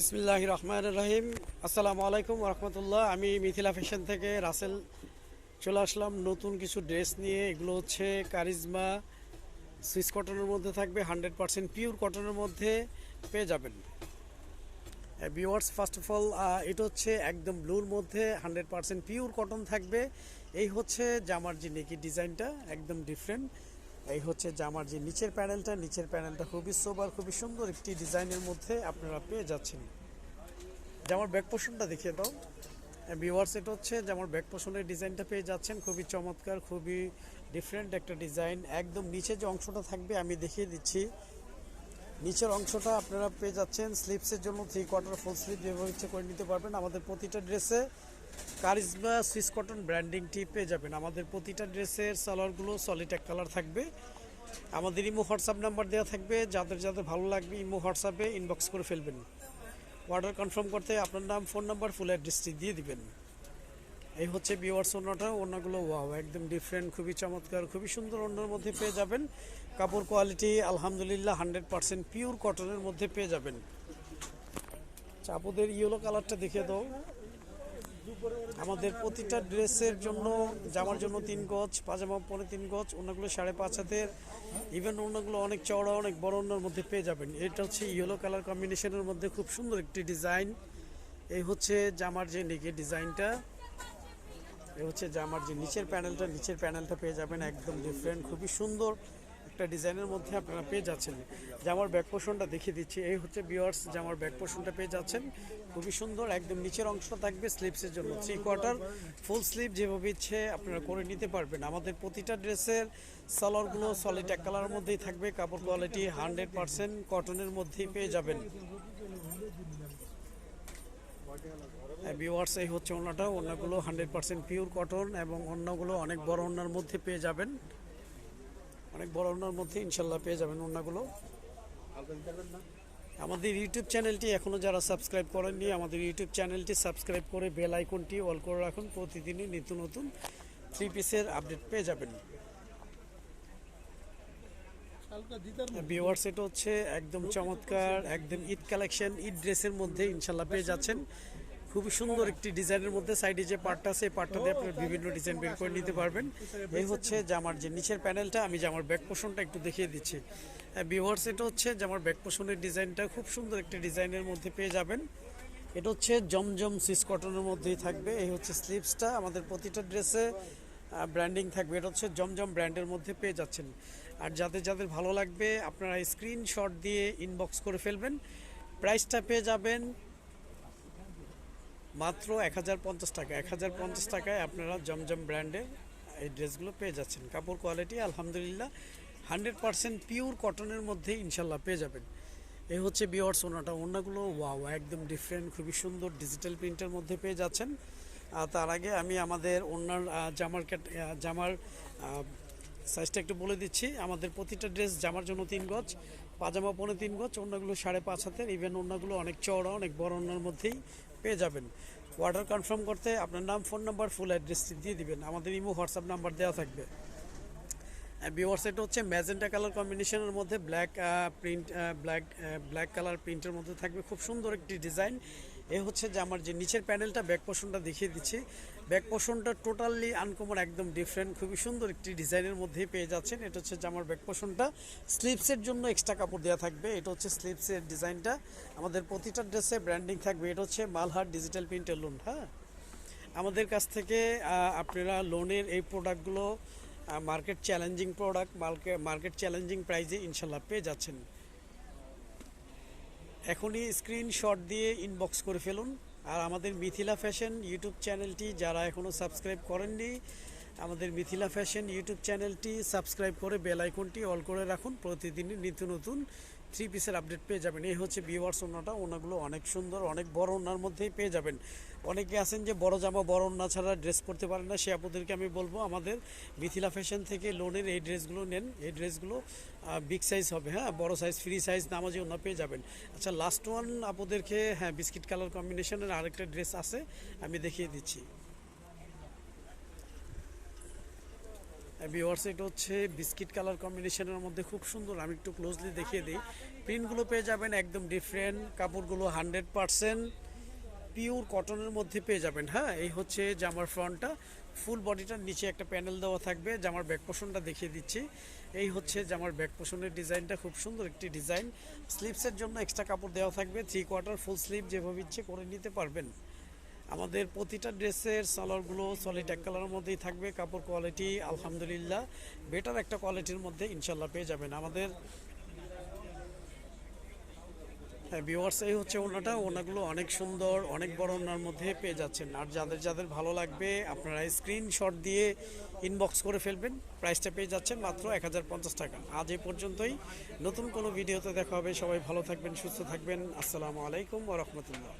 বিসমিল্লাহ রহমান রহিম। আসসালামু আলাইকুম রহমতুল্লাহ। আমি মিথিলা ফ্যাশন থেকে রাসেল চলে আসলাম। নতুন কিছু ড্রেস নিয়ে। এগুলো হচ্ছে কারিজমা। সুইস কটনের মধ্যে থাকবে। হান্ড্রেড পার্সেন্ট পিওর কটনের মধ্যে পেয়ে যাবেন। ভিওয়ার্স ফার্স্ট অফ অল এটা হচ্ছে একদম ব্লুর মধ্যে হান্ড্রেড পার্সেন্ট পিওর কটন থাকবে। এই হচ্ছে জামার যে নেকি ডিজাইনটা, একদম ডিফারেন্ট এই হচ্ছে জামার যে নিচের প্যানেলটা নিচের প্যানেলটা খুবই সোবার খুবই সুন্দর একটি ডিজাইনের মধ্যে আপনারা পেয়ে যাচ্ছেন। জামার ব্যাক পোর্শনটা দেখিয়ে দাও। ভিওয়ার্স এটা হচ্ছে জামার ব্যাক পোর্শনের ডিজাইনটা পেয়ে যাচ্ছেন। খুবই চমৎকার, খুবই ডিফারেন্ট একটা ডিজাইন। একদম নিচে যে অংশটা থাকবে, আমি দেখিয়ে দিচ্ছি। নিচের অংশটা আপনারা পেয়ে যাচ্ছেন। স্লিপসের জন্য থ্রি কোয়ার্টার ফুল স্লিপ যেভাবে ইচ্ছে করে নিতে পারবেন। আমাদের প্রতিটা ড্রেসে কারিজমা সুইস কটন ব্র্যান্ডিংটি পেয়ে যাবেন। আমাদের প্রতিটা ড্রেসের সালোয়ারগুলো সলিড এক কালার থাকবে। আমাদের ইমো হোয়াটসঅ্যাপ নাম্বার দেওয়া থাকবে। যাদের যাদের ভালো লাগবে ইমো হোয়াটসঅ্যাপে ইনবক্স করে ফেলবেন। অর্ডার কনফার্ম করতে আপনার নাম ফোন নাম্বার ফুল অ্যাড্রেসটি দিয়ে দিবেন। এই হচ্ছে বিওয়ার্স ওনাটা ওনাগুলো ওয়াও একদম ডিফারেন্ট খুবই চমৎকার, খুবই সুন্দর ওনার মধ্যে পেয়ে যাবেন। কাপড় কোয়ালিটি আলহামদুলিল্লাহ হান্ড্রেড পার্সেন্ট পিওর কটনের মধ্যে পেয়ে যাবেন। চাপদের ইয়েলো কালারটা দেখে দাও। আমাদের প্রতিটা ড্রেসের জন্য, জামার জন্য তিন গজ, পাজামা পরে তিন গজ অন্যগুলো সাড়ে পাঁচ হাতের। ইভেন অন্যগুলো অনেক চওড়া, অনেক বড় অন্যর মধ্যে পেয়ে যাবেন। এটা হচ্ছে ইয়েলো কালার কম্বিনেশনের মধ্যে খুব সুন্দর একটি ডিজাইন এই হচ্ছে জামার যে নেকের ডিজাইনটা এই হচ্ছে জামার যে নিচের প্যানেলটা নিচের প্যানেলটা পেয়ে যাবেন, একদম ডিফারেন্ট খুবই সুন্দর। একটা ডিজাইনের মধ্যে আপনারা পেয়ে যাচ্ছেন। জামার ব্যাক পোর্শনটা দেখিয়ে দিচ্ছি, এই হচ্ছে বিয়ার্স জামার ব্যাক পোর্শনটা পেয়ে যাচ্ছেন। খুবই সুন্দর, একদম নিচের অংশটা থাকবে স্লিপসের জন্য। থ্রি কোয়ার্টার ফুল স্লিপ যেভাবে ইচ্ছে আপনারা করে নিতে পারবেন। আমাদের প্রতিটা ড্রেসের সালোয়ারগুলো সলিড এক কালারের মধ্যেই থাকবে। কাপড় কোয়ালিটি হান্ড্রেড পার্সেন্ট কটনের মধ্যেই পেয়ে যাবেন। ভিওয়ার্স এই হচ্ছে ওনাটা। ওনাগুলো হান্ড্রেড পার্সেন্ট পিওর কটন এবং অন্যগুলো অনেক বড় ওনার মধ্যে পেয়ে যাবেন। অনেক বড় ওনার মধ্যে ইনশাল্লাহ পেয়ে যাবেন ওনাগুলো। আমাদের ইউটিউব চ্যানেলটি এখনও যারা সাবস্ক্রাইব করেননি, আমাদের ইউটিউব চ্যানেলটি সাবস্ক্রাইব করে বেল আইকনটি অল করে রাখুন। প্রতিদিনই নিত্য নতুন থ্রি পিসের আপডেট পেয়ে যাবেন। ভিওয়ার্স এটা হচ্ছে একদম চমৎকার, একদম ঈদ কালেকশন ঈদ ড্রেসের মধ্যে ইনশাল্লাহ পেয়ে যাচ্ছেন। খুবই সুন্দর একটি ডিজাইনের মধ্যে সাইডে যে পার্টটা আছে, এই পার্টটা দিয়ে আপনার বিভিন্ন ডিজাইন বের করে নিতে পারবেন। এই হচ্ছে জামার যে নিচের প্যানেলটা, আমি জামার ব্যাক পোষণটা একটু দেখিয়ে দিচ্ছি। ভিওয়ার্স এটা হচ্ছে জামার ব্যাক পোষণের ডিজাইনটা খুব সুন্দর একটি ডিজাইনের মধ্যে পেয়ে যাবেন। এটা হচ্ছে জমজম সিস কটনের মধ্যেই থাকবে। এই হচ্ছে স্লিপসটা আমাদের প্রতিটা ড্রেসে ব্র্যান্ডিং থাকবে। এটা হচ্ছে জমজম ব্র্যান্ডের মধ্যে পেয়ে যাচ্ছেন। আর যাদের যাদের ভালো লাগবে, আপনারা স্ক্রিনশট দিয়ে ইনবক্স করে ফেলবেন। প্রাইসটা পেয়ে যাবেন মাত্র এক হাজার পঞ্চাশ টাকা। এক হাজার পঞ্চাশ টাকায় আপনারা জমজম ব্র্যান্ডে এই ড্রেসগুলো পেয়ে যাচ্ছেন। কাপড় কোয়ালিটি আলহামদুলিল্লাহ হান্ড্রেড পারসেন্ট পিওর কটনের মধ্যে ইনশাল্লাহ পেয়ে যাবেন। এই হচ্ছে বিওয়ার্স ওনাটা ওনাগুলো ওয়াও, একদম ডিফারেন্ট খুবই সুন্দর ডিজিটাল প্রিন্টের মধ্যে পেয়ে যাচ্ছেন। তার আগে আমি আমাদের ওনার জামার জামার সাইজটা একটু বলে দিচ্ছি। আমাদের প্রতিটা ড্রেস জামার জন্য তিন গজ, পাজামা পনে তিন গজ অন্যগুলো সাড়ে পাঁচ হাতের। ইভেন অন্যগুলো অনেক চওড়া, অনেক বড় অন্যার মধ্যেই পেয়ে যাবেন। অর্ডার কনফার্ম করতে আপনার নাম ফোন নাম্বার ফুল অ্যাড্রেসটি দিয়ে দিবেন। আমাদের ইমো হোয়াটসঅ্যাপ নাম্বার দেওয়া থাকবে। বিওয়ার এটা হচ্ছে ম্যাজেন্টা কালার কম্বিনেশনের মধ্যে black print black black colour প্রিন্টের মধ্যে থাকবে। খুব সুন্দর একটি ডিজাইন এ হচ্ছে যে আমার যে নিচের প্যানেলটা ব্যাক পোর্শনটা দেখিয়ে দিচ্ছি। ব্যাক পোর্শনটা টোটালি আনকমন একদম ডিফারেন্ট খুবই সুন্দর একটি ডিজাইনের মধ্যেই পেয়ে যাচ্ছেন। এটা হচ্ছে যে আমার ব্যাক পোর্শনটা স্লিপসের জন্য এক্সট্রা কাপড় দেওয়া থাকবে। এটা হচ্ছে স্লিপসের ডিজাইনটা। আমাদের প্রতিটা ড্রেসে ব্র্যান্ডিং থাকবে। এটা হচ্ছে মালহার ডিজিটাল প্রিন্টের লোন হ্যাঁ? আমাদের কাছ থেকে আপনারা লোনের এই প্রোডাক্টগুলো market challenging product market challenging প্রাইজে ইনশাল্লাহ পেয়ে যাচ্ছেন। এখনই স্ক্রিনশট দিয়ে ইনবক্স করে ফেলুন। আর আমাদের মিথিলা ফ্যাশন ইউটিউব চ্যানেলটি যারা এখনও সাবস্ক্রাইব করেননি, আমাদের মিথিলা ফ্যাশন ইউটিউব চ্যানেলটি সাবস্ক্রাইব করে বেল আইকনটি অল করে রাখুন। প্রতিদিনই নিত্য নতুন থ্রি পিসের আপডেট পেয়ে যাবেন। এই হচ্ছে বিওয়ার্স ওনাটা ওনাগুলো অনেক সুন্দর, অনেক বড় ওনার মধ্যেই পেয়ে যাবেন। অনেকে আছেন যে বড় জামা, বড় ওনা ছাড়া ড্রেস পরতে পারেন না। সে আপনাদেরকে আমি বলব, আমাদের মিথিলা ফ্যাশন থেকে লোনের এই ড্রেসগুলো নেন। এই ড্রেসগুলো বিগ সাইজ হবে হ্যাঁ? বড় সাইজ ফ্রি সাইজ নামাজি ওনা পেয়ে যাবেন। আচ্ছা লাস্ট ওয়ান আপনাদেরকে হ্যাঁ বিস্কিট কালার কম্বিনেশনের আরেকটা ড্রেস আছে, আমি দেখিয়ে দিচ্ছি। ভিওয়ার্স এটা হচ্ছে বিস্কিট কালার কম্বিনেশনের মধ্যে খুব সুন্দর। আমি একটু ক্লোজলি দেখিয়ে দিই। প্রিন্টগুলো পেয়ে যাবেন একদম ডিফারেন্ট কাপড়গুলো হান্ড্রেড পারসেন্ট পিওর কটনের মধ্যে পেয়ে যাবেন। হ্যাঁ এই হচ্ছে জামার ফ্রন্টটা ফুল বডিটার নিচে একটা প্যানেল দেওয়া থাকবে। জামার ব্যাক পোষণটা দেখিয়ে দিচ্ছি। এই হচ্ছে জামার ব্যাক পোষণের ডিজাইনটা খুব সুন্দর একটি ডিজাইন স্লিপসের জন্য এক্সট্রা কাপড় দেওয়া থাকবে। থ্রি কোয়ার্টার ফুল স্লিপ যেভাবে ইচ্ছে করে নিতে পারবেন। আমাদের প্রতিটা ড্রেসের সালোয়ারগুলো সলিড এক কালারের মধ্যেই থাকবে, কাপড় কোয়ালিটি আলহামদুলিল্লাহ বেটার একটা কোয়ালিটির মধ্যে ইনশাল্লাহ পেয়ে যাবেন। আমাদের হ্যাঁ ভিওয়ার্স এই হচ্ছে ওনাটা। ওনাগুলো অনেক সুন্দর, অনেক বড় ওনার মধ্যে পেয়ে যাচ্ছেন। আর যাদের যাদের ভালো লাগবে, আপনারা স্ক্রিনশট দিয়ে ইনবক্স করে ফেলবেন। প্রাইসটা পেয়ে যাচ্ছেন মাত্র এক হাজার পঞ্চাশ টাকা। আজ এ পর্যন্তই। নতুন কোনো ভিডিওতে দেখা হবে। সবাই ভালো থাকবেন, সুস্থ থাকবেন। আসসালামু আলাইকুম ওরহমতুল্লাহ